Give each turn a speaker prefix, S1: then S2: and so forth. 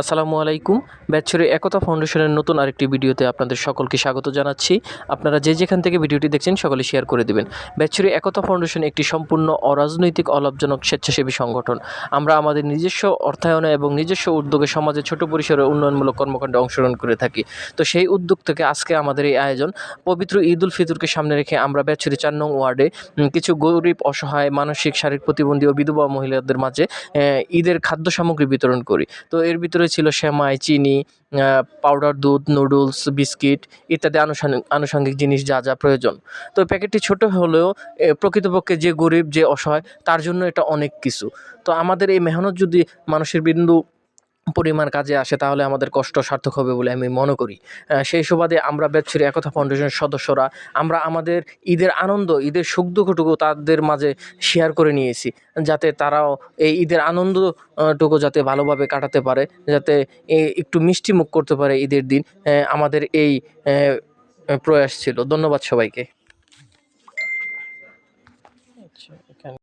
S1: আসসালামু আলাইকুম। ব্যাচুরি একতা ফাউন্ডেশনের নতুন আরেকটি ভিডিওতে আপনাদের সকলকে স্বাগত জানাচ্ছি। আপনারা যে যেখান থেকে ভিডিওটি দেখছেন, সকলে শেয়ার করে দেবেন। ব্যাচুরি একতা ফাউন্ডেশন একটি সম্পূর্ণ অরাজনৈতিক, অলাভজনক, স্বেচ্ছাসেবী সংগঠন। আমরা আমাদের নিজস্ব অর্থায়নে এবং নিজস্ব উদ্যোগে সমাজে ছোট পরিসরে উন্নয়নমূলক কর্মকাণ্ডে অংশগ্রহণ করে থাকি। তো সেই উদ্যোগ থেকে আজকে আমাদের এই আয়োজন। পবিত্র ঈদ উল ফিতরকে সামনে রেখে আমরা ব্যাচুরি চার নং ওয়ার্ডে কিছু গরিব, অসহায়, মানসিক, শারীরিক প্রতিবন্ধী ও বিধবা মহিলাদের মাঝে ঈদের খাদ্য সামগ্রী বিতরণ করি। তো এর ভিতরে ছিল সেমাই, চিনি পাউডার দুধ নুডলস বিস্কিট ইত্যাদি আনুষঙ্গিক আনুষঙ্গিক জিনিস যা যা প্রয়োজন। তো প্যাকেটটি ছোট হলেও প্রকৃতপক্ষে যে গরিব, যে অসহায়, তার জন্য এটা অনেক কিছু। তো আমাদের এই মেহনত যদি মানুষের বিন্দু পরিমাণ কাজে আসে, তাহলে আমাদের কষ্ট সার্থক হবে বলে আমি মনে করি। সেই সুবাদে আমরা ব্যবসায়ী একতা ফাউন্ডেশনের সদস্যরা, আমরা আমাদের ঈদের আনন্দ, ঈদের সুখ দুঃখটুকু তাদের মাঝে শেয়ার করে নিয়েছি, যাতে তারাও এই ঈদের আনন্দটুকু যাতে ভালোভাবে কাটাতে পারে, যাতে একটু মিষ্টি মুখ করতে পারে ঈদের দিন। আমাদের এই প্রয়াস ছিল। ধন্যবাদ সবাইকে।